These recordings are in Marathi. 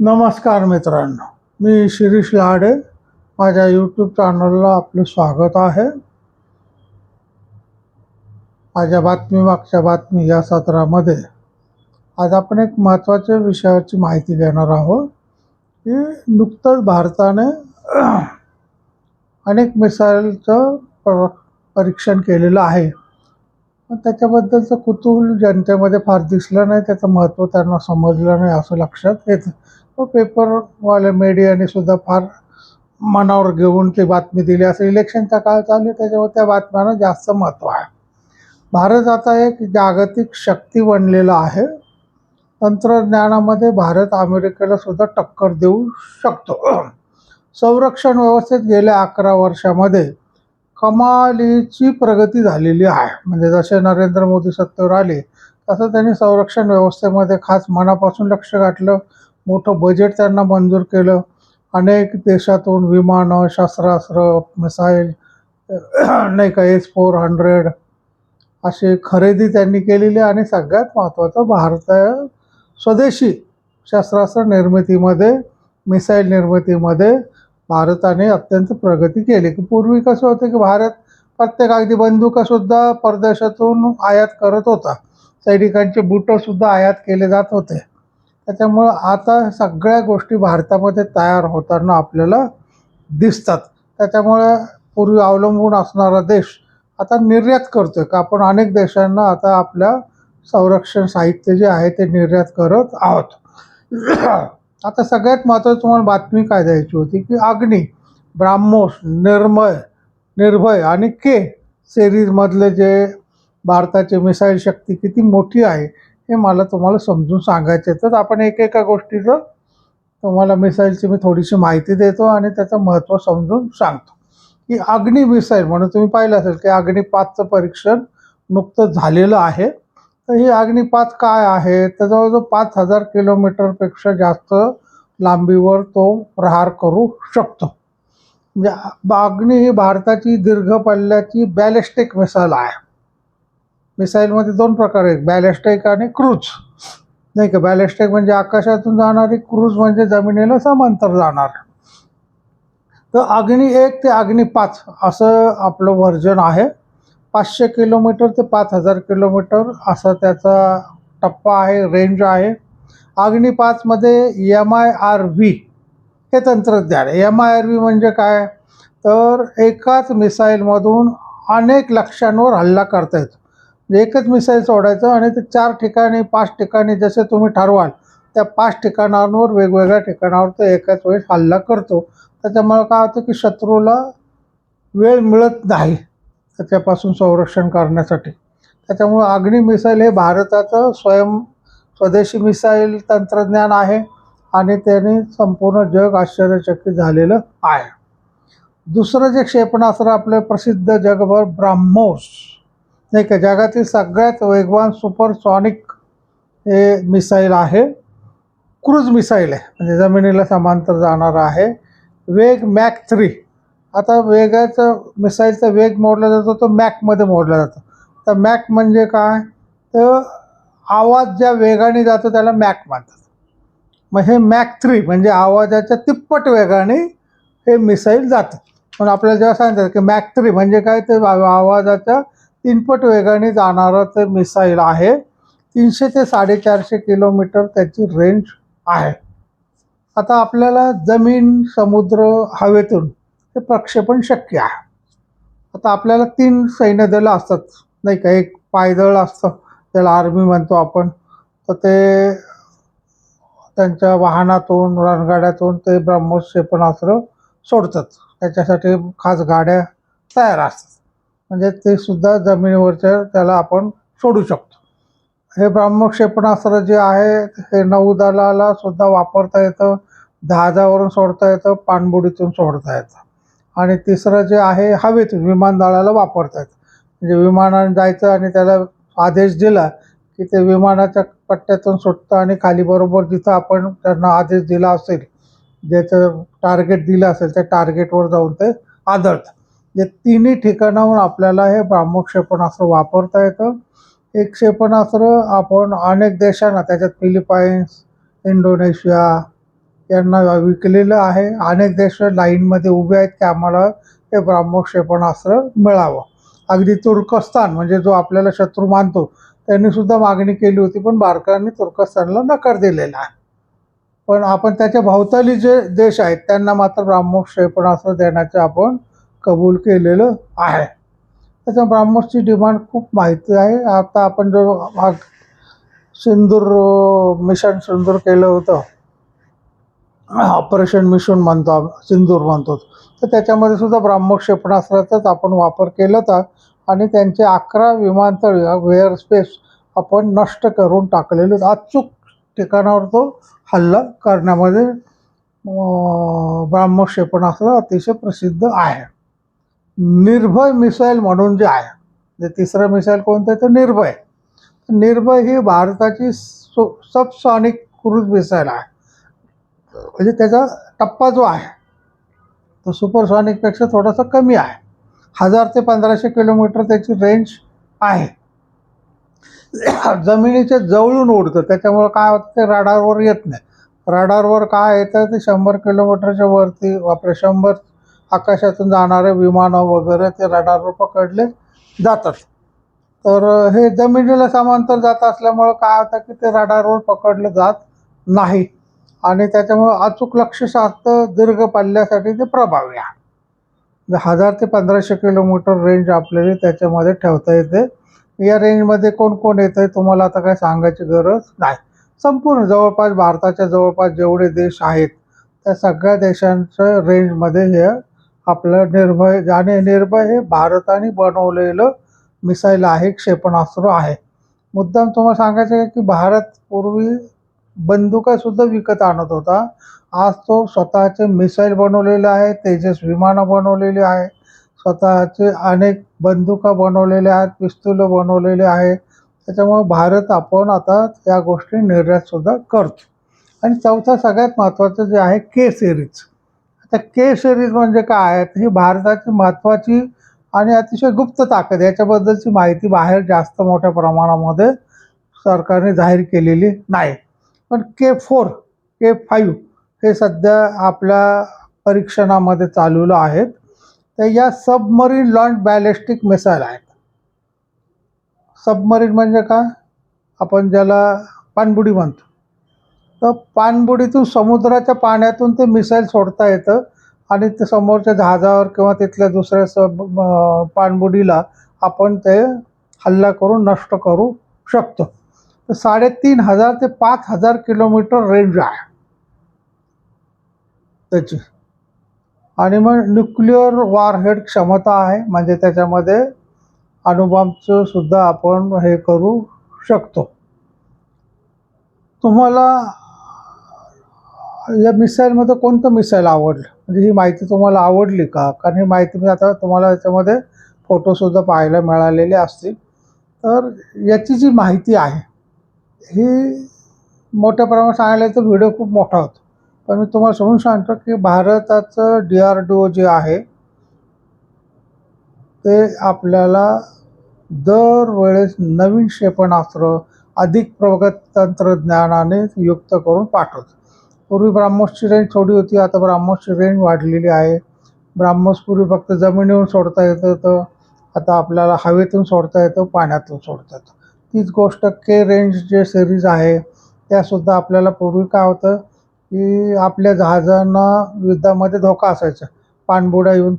नमस्कार मित्रांनो मी शिरीष लाडे. माझ्या यूट्यूब चॅनलला आपलं स्वागत आहे. माझ्या बातमी मागच्या बातमी या सत्रामध्ये आज आपण एक महत्त्वाच्या विषयाची माहिती घेणार आहोत की नुकतंच भारताने अनेक मिसाईलचं पर परीक्षण केलेलं आहे. पण त्याच्याबद्दलचं कुतूहल जनतेमध्ये फार दिसलं नाही त्याचं महत्त्व त्यांना समजलं नाही असं लक्षात येतं. व पेपरवाले मीडियाने सुद्धा फार मनावर घेऊन ती बातमी दिली. असं इलेक्शनचा काळ चालू आहे त्याच्यावर त्या बातम्यांना जास्त महत्त्व आहे. भारत आता एक जागतिक शक्ती बनलेला आहे. तंत्रज्ञानामध्ये भारत अमेरिकेला सुद्धा टक्कर देऊ शकतो. संरक्षण व्यवस्थेत गेल्या अकरा वर्षामध्ये कमालीची प्रगती झालेली आहे. म्हणजे जसे नरेंद्र मोदी सत्तेवर आले तसं त्यांनी संरक्षण व्यवस्थेमध्ये खास मनापासून लक्ष घातलं. मोठं बजेट त्यांना मंजूर केलं. अनेक देशातून विमानं शस्त्रास्त्र मिसाईल नाही का एस फोर हंड्रेड अशी खरेदी त्यांनी केलेली आणि सगळ्यात महत्त्वाचं भारत स्वदेशी शस्त्रास्त्र निर्मितीमध्ये मिसाईल निर्मितीमध्ये भारताने अत्यंत प्रगती केली. की पूर्वी कसं होतं की भारत प्रत्येक अगदी बंदुकासुद्धा परदेशातून आयात करत होता. सैनिकांचे बुटंसुद्धा आयात केले जात होते. त्याच्यामुळं आता सगळ्या गोष्टी भारतामध्ये तयार होताना आपल्याला दिसतात. त्याच्यामुळे पूर्वी अवलंबून असणारा देश आता निर्यात करतो आहे का आपण अनेक देशांना आता आपल्या संरक्षण साहित्य जे आहे ते निर्यात करत आहोत. आता सगळ्यात महत्त्वाची तुम्हाला बातमी काय द्यायची होती की अग्नी ब्राह्मोस निर्मय निर्भय आणि के सिरीजमधले जे भारताचे मिसाईल शक्ती किती मोठी आहे हे मला तुम्हाला समजून सांगायचे तर आपण एक एका गोष्टीचं तुम्हाला मिसाईलची मी थोडीशी माहिती देतो आणि त्याचं महत्त्व समजून सांगतो. की अग्नी मिसाईल म्हणून तुम्ही पाहिलं असेल की अग्नी पाचचं परीक्षण नुकतंच झालेलं आहे. तर ही अग्निपात काय आहे? तर जवळजवळ पाच हजार किलोमीटरपेक्षा जास्त लांबीवर तो प्रहार करू शकतो. म्हणजे अग्नी ही भारताची दीर्घ पल्ल्याची बॅलिस्टिक मिसाईल आहे. मिसाईलमध्ये दोन प्रकार आहेत बॅलिस्टिक आणि क्रूज. नाही का? बॅलिस्टिक म्हणजे आकाशातून जाणारी क्रूज म्हणजे जमिनीला समांतर जाणार. तर अग्नी एक ते अग्नी पाच असं आपलं व्हर्जन आहे. पाचशे किलोमीटर ते पाच हजार किलोमीटर असा त्याचा टप्पा आहे रेंज आहे. अग्नी पाचमध्ये एम आय आर व्ही हे तंत्रज्ञान आहे. एम आय आर व्ही म्हणजे काय? तर एकाच मिसाईलमधून अनेक लक्ष्यांवर हल्ला करता येतो. म्हणजे एकच मिसाईल सोडायचं आणि ते चार ठिकाणी पाच ठिकाणी जसे तुम्ही ठरवाल त्या पाच ठिकाणांवर वेगवेगळ्या ठिकाणावर तो एकाच वेळेस हल्ला करतो. त्याच्यामुळे काय होतं की शत्रूला वेळ मिळत नाही. त्याच्यापासून संरक्षण करण्यासाठी. त्याच्यामुळं अग्नी मिसाईल हे भारताचं स्वयं स्वदेशी मिसाईल तंत्रज्ञान आहे आणि त्याने संपूर्ण जग आश्चर्यचकित झालेलं आहे. दुसरं जे क्षेपणास्त्र आपलं प्रसिद्ध जगभर ब्राह्मोस नाही का? जगातील सगळ्यात वेगवान सुपरसॉनिक हे मिसाईल आहे. क्रूज मिसाईल आहे. म्हणजे जमिनीला समांतर जाणार आहे. वेग मॅक थ्री. आता वेगाचं मिसाईलचा वेग मोडला जातो तो मॅकमध्ये मोडला जातो. तर मॅक म्हणजे काय? तर आवाज ज्या वेगाने जातो त्याला मॅक म्हणतात. मग हे मॅक थ्री म्हणजे आवाजाच्या तिप्पट वेगाने हे मिसाईल जातं. पण आपल्याला जेव्हा सांगतात की मॅक थ्री म्हणजे काय ते आवाजाच्या तीनपट वेगाने जाणारं ते मिसाईल आहे. तीनशे ते साडेचारशे किलोमीटर त्याची रेंज आहे. आता आपल्याला जमीन समुद्र हवेतून हे प्रक्षेपण शक्य आहे. आता आपल्याला तीन सैन्यदलं असतात. नाही का एक पायदळ असतं त्याला आर्मी म्हणतो आपण. तर ते त्यांच्या वाहनातून रणगाड्यातून ते ब्रह्मोस क्षेपणास्त्र सोडतात. त्याच्यासाठी खास गाड्या तयार असतात. म्हणजे ते सुद्धा जमिनीवरच्या त्याला आपण सोडू शकतो. हे ब्रह्मक्षेपणास्त्र जे आहे हे नौदलाला सुद्धा वापरता येतं. जहाजावरून सोडता येतं. पाणबुडीतून सोडता येतं. आणि तिसरं जे आहे हवेतून विमानतळाला वापरता म्हणजे विमानाने जायचं आणि त्याला आदेश दिला की ते विमानाच्या पट्ट्यातून सुटतं आणि खाली बरोबर जिथं आपण त्यांना आदेश दिला असेल ज्याचं टार्गेट दिलं असेल त्या टार्गेटवर जाऊन ते आदळतं. जे तिन्ही ठिकाणाहून आपल्याला हे ब्राह्मो क्षेपणास्त्र वापरता येतं. एक क्षेपणास्त्र आपण अनेक देशांना त्याच्यात फिलिपाईन्स इंडोनेशिया यांना विकलेलं आहे. अनेक देश लाईनमध्ये उभे आहेत की आम्हाला हे ब्राह्मोस क्षेपणास्त्र मिळावं. अगदी तुर्कस्तान म्हणजे जो आपल्याला शत्रू मानतो त्यांनी सुद्धा मागणी केली होती पण भारताने तुर्कस्तानला नकार दिलेला आहे. पण आपण त्याच्या भोवताली जे देश आहेत त्यांना मात्र ब्राह्मोस क्षेपणास्त्र देण्याचे आपण कबूल केलेलं आहे. त्याच्या ब्राह्मोसची डिमांड खूप माहिती आहे. आता आपण जो भाग सिंदूर मिशन सिंदूर केलं होतं ऑपरेशन मिशन म्हणतो सिंदूर म्हणतो. तर त्याच्यामध्ये सुद्धा ब्राह्मोस क्षेपणास्त्राचाच आपण वापर केला होता आणि त्यांचे अकरा विमानतळ वेअर स्पेस आपण नष्ट करून टाकलेले अचूक ठिकाणावर तो हल्ला करण्यामध्ये अं, क्षेपणास्त्र अतिशय प्रसिद्ध आहे. निर्भय मिसाईल म्हणून जे आहे जे तिसरं मिसाईल कोणतं आहे तर निर्भय. निर्भय ही भारताची सो सबसॉनिक क्रूज मिसाईल आहे. म्हणजे त्याचा टप्पा जो आहे तो सुपरसॉनिकपेक्षा थोडासा कमी आहे. हजार ते पंधराशे किलोमीटर त्याची रेंज आहे. जमिनीच्या जवळून उडतं. त्याच्यामुळं काय होतं ते राडारवर येत नाही. राडारवर काय येतं ते शंभर किलोमीटरच्या वरती वापरे शंभर आकाशातून जाणारे विमानं वगैरे ते राडारवर पकडले जातात. तर हे जमिनीला समांतर जात असल्यामुळं काय होतं की ते राडारवर पकडलं जात नाही. आणि त्याच्यामुळं अचूक लक्ष साधतं दीर्घ पल्ल्यासाठी ते प्रभावी आहे. म्हणजे हजार ते पंधराशे किलोमीटर रेंज आपल्याला त्याच्यामध्ये ठेवता येते. या रेंजमध्ये कोण कोण येतं आहे तुम्हाला आता काय सांगायची गरज नाही. संपूर्ण जवळपास भारताच्या जवळपास जेवढे देश आहेत त्या सगळ्या देशांच्या रेंजमध्ये हे आपलं निर्भय आणि निर्भय हे भारताने बनवलेलं मिसाईल आहे क्षेपणास्त्र आहे. मुद्दाम तुम्हाला सांगायचं आहे की भारत पूर्वी बंदुकासुद्धा विकत आणत होता. आज तो स्वतःचे मिसाईल बनवलेले आहे तेजस विमानं बनवलेली आहे स्वतःचे अनेक बंदुका बनवलेल्या आहेत पिस्तुलं बनवलेले आहे त्याच्यामुळे भारत आपण आता या गोष्टी निर्यातसुद्धा करतो. आणि चौथा सगळ्यात महत्त्वाचं जे आहे के सिरीज आता के सिरीज म्हणजे काय आहे? ही भारताची महत्त्वाची आणि अतिशय गुप्त ताकद याच्याबद्दलची माहिती बाहेर जास्त मोठ्या प्रमाणामध्ये सरकारने जाहीर केलेली नाही. पण के फोर के फाईव्ह हे सध्या आपल्या परीक्षणामध्ये चालवलं आहेत. तर या सबमरीन लॉन्च बॅलिस्टिक मिसाईल आहेत. सबमरीन म्हणजे काय? आपण ज्याला पाणबुडी म्हणतो. तर पाणबुडीतून समुद्राच्या पाण्यातून ते मिसाईल सोडता येतं आणि ते समोरच्या जहाजावर किंवा तिथल्या दुसऱ्या सब पाणबुडीला आपण ते हल्ला करून नष्ट करू शकतो. तर साडेतीन हजार ते पाच हजार किलोमीटर रेंज आहे. त्याची. आणि मग न्यूक्लिअर वॉरहेड क्षमता आहे म्हणजे त्याच्यामध्ये अणुबॉम्बचं सुद्धा आपण हे करू शकतो. तुम्हाला या मिसाईलमध्ये कोणतं मिसाईल आवडलं? म्हणजे ही माहिती तुम्हाला आवडली का? कारण ही माहिती मी आता तुम्हाला याच्यामध्ये फोटोसुद्धा पाहायला मिळालेले असतील. तर याची जी माहिती आहे ही मोठ्या प्रमाणात सांगायला तर व्हिडिओ खूप मोठा होतो. पण मी तुम्हाला समजून सांगतो की भारताचं डी आर डी ओ जे आहे ते आपल्याला दरवेळेस नवीन क्षेपणास्त्र अधिक प्रगत तंत्रज्ञानाने युक्त करून पाठवतो. पूर्वी ब्राह्मोसची रेंज थोडी होती आता ब्राह्मोसची रेंज वाढलेली आहे. ब्राह्मोस पूर्वी फक्त जमिनीवरून सोडता येतं होतं आता आपल्याला हवेतून सोडता येतं पाण्यातून सोडता येतं. तीच गोष्ट के रेंज जे सिरीज आहे त्यासुद्धा आपल्याला पूर्वी काय होतं की आपल्या जहाजांना युद्धामध्ये धोका असायचा. पाणबुड्या येऊन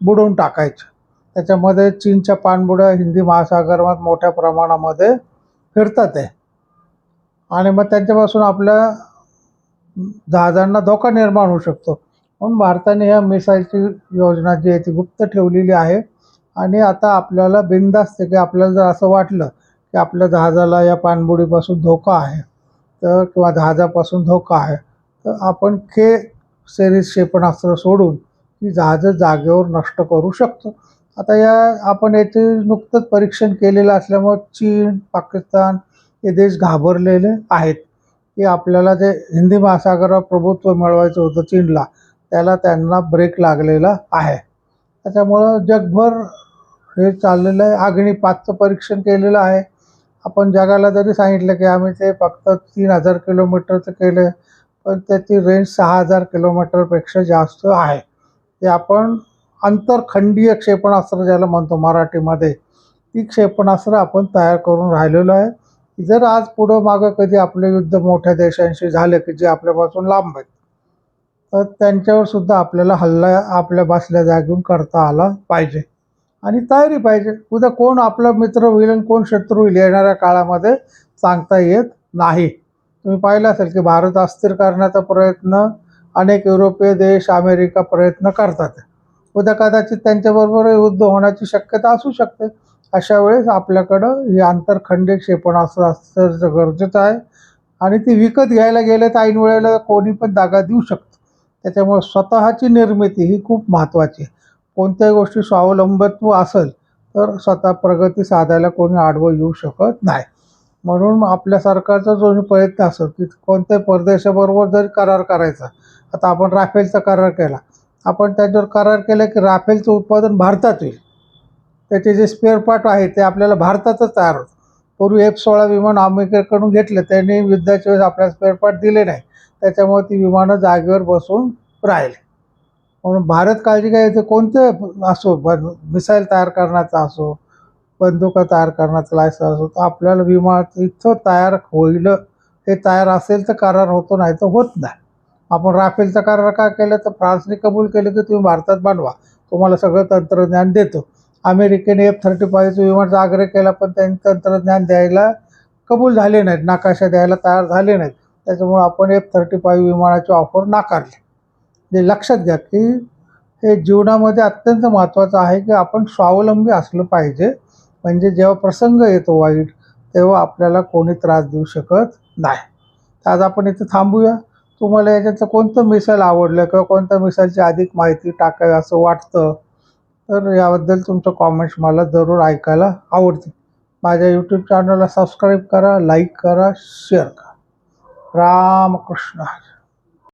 बुडवून टाकायच्या त्याच्यामध्ये चीनच्या पाणबुड्या हिंदी महासागरात मोठ्या प्रमाणामध्ये फिरतात आहे आणि मग त्यांच्यापासून आपल्या जहाजांना धोका निर्माण होऊ शकतो. म्हणून भारताने ह्या मिसाईलची योजना जी आहे ती गुप्त ठेवलेली आहे. आणि आता आपल्याला बिंदास्त आहे की आपल्याला जर असं वाटलं की आपल्या जहाजाला या पाणबुडीपासून धोका आहे. तर किंवा जहाजापासून धोका आहे. तर आपण के सेरीज क्षेपणास्त्र सोडून ती जहाजं जागेवर नष्ट करू शकतो. आता या आपण याचे नुकतंच परीक्षण केलेलं असल्यामुळे चीन पाकिस्तान हे देश घाबरलेले आहेत. की आपल्याला जे हिंदी महासागरावर प्रभुत्व मिळवायचं होतं चीनला त्याला त्यांना ब्रेक लागलेला आहे. त्याच्यामुळं जगभर हे चाललेलं आहे. अग्निपातचं परीक्षण केलेलं आहे. आपण जगाला जरी सांगितलं की आम्ही ते फक्त तीन हजार किलोमीटरचं केलं पण त्याची रेंज सहा हजार किलोमीटरपेक्षा जास्त आहे. ते आपण आंतरखंडीय क्षेपणास्त्र ज्याला म्हणतो मराठीमध्ये ती क्षेपणास्त्र आपण तयार करून राहिलेलो आहे. जर आज पुढं मागं कधी आपले युद्ध मोठ्या देशांशी झाले की जे आपल्यापासून लांब आहेत तर त्यांच्यावर सुद्धा आपल्याला हल्ला आपल्या बसल्या जागेहून करता आला पाहिजे. आणि तयारी पाहिजे. उद्या कोण आपला मित्र होईल आणि कोण शत्रू होईल येणाऱ्या काळामध्ये सांगता येत नाही. तुम्ही पाहिलं असेल की भारत अस्थिर करण्याचा प्रयत्न अनेक युरोपीय देश अमेरिका प्रयत्न करतात. उद्या कदाचित त्यांच्याबरोबर युद्ध होण्याची शक्यता असू शकते. अशा वेळेस आपल्याकडं ही आंतरखंडीय क्षेपणास्त्र असणं गरजेचं आहे. आणि ती विकत घ्यायला गेलं तर ऐन वेळेला कोणी पण जागा देऊ शकतं. त्याच्यामुळे स्वतःची निर्मिती ही खूप महत्त्वाची आहे. कोणत्याही गोष्टी स्वावलंबत्व असेल तर स्वतः प्रगती साधायला कोणी आडवं येऊ शकत नाही. म्हणून आपल्या सरकारचा जो प्रयत्न असेल की कोणत्याही परदेशाबरोबर जरी करार करायचा आता आपण राफेलचा करार केला आपण त्याच्यावर करार केला की राफेलचं उत्पादन भारतात होईल त्याचे जे स्पेअर पार्ट आहे ते आपल्याला भारतातच तयार होतं पूर्वी एफ सोळा विमान अमेरिकेकडून घेतलं त्यांनी युद्धाच्या वेळेस आपल्याला स्पेअर पार्ट दिले नाही. त्याच्यामुळे ती विमानं जागेवर बसून राहिले. म्हणून भारत काळजी घ्यायचं कोणते असो मिसाईल तयार करण्याचा असो बंदुका तयार करण्याचा लायसन असो तर आपल्याला विमा इथं तयार होईल हे तयार असेल तर करार होतो नाही तर होत नाही. आपण राफेलचा करार का केलं? तर फ्रान्सने कबूल केलं की तुम्ही भारतात बनवा तुम्हाला सगळं तंत्रज्ञान देतो. अमेरिकेने एफ थर्टी फाईव्हचं विमानाचा आग्रह केला पण त्यांनी तंत्रज्ञान द्यायला कबूल झाले नाहीत नकाशा द्यायला तयार झाले नाहीत. त्याच्यामुळे आपण एफ थर्टी फाईव्ह विमानाची ऑफर नाकारली. म्हणजे लक्षात घ्या की हे जीवनामध्ये अत्यंत महत्त्वाचं आहे की आपण स्वावलंबी असलं पाहिजे. म्हणजे जेव्हा प्रसंग येतो वाईट तेव्हा आपल्याला कोणी त्रास देऊ शकत नाही. तर आज आपण इथं थांबूया. तुम्हाला याच्यातलं कोणतं मिसाईल आवडलं किंवा कोणत्या मिसाईलची अधिक माहिती टाकावी असं वाटतं तर याबद्दल तुमचं कॉमेंट्स मला जरूर ऐकायला आवडते. माझ्या यूट्यूब चॅनलला सबस्क्राईब करा लाईक करा शेअर करा. रामकृष्ण हरी.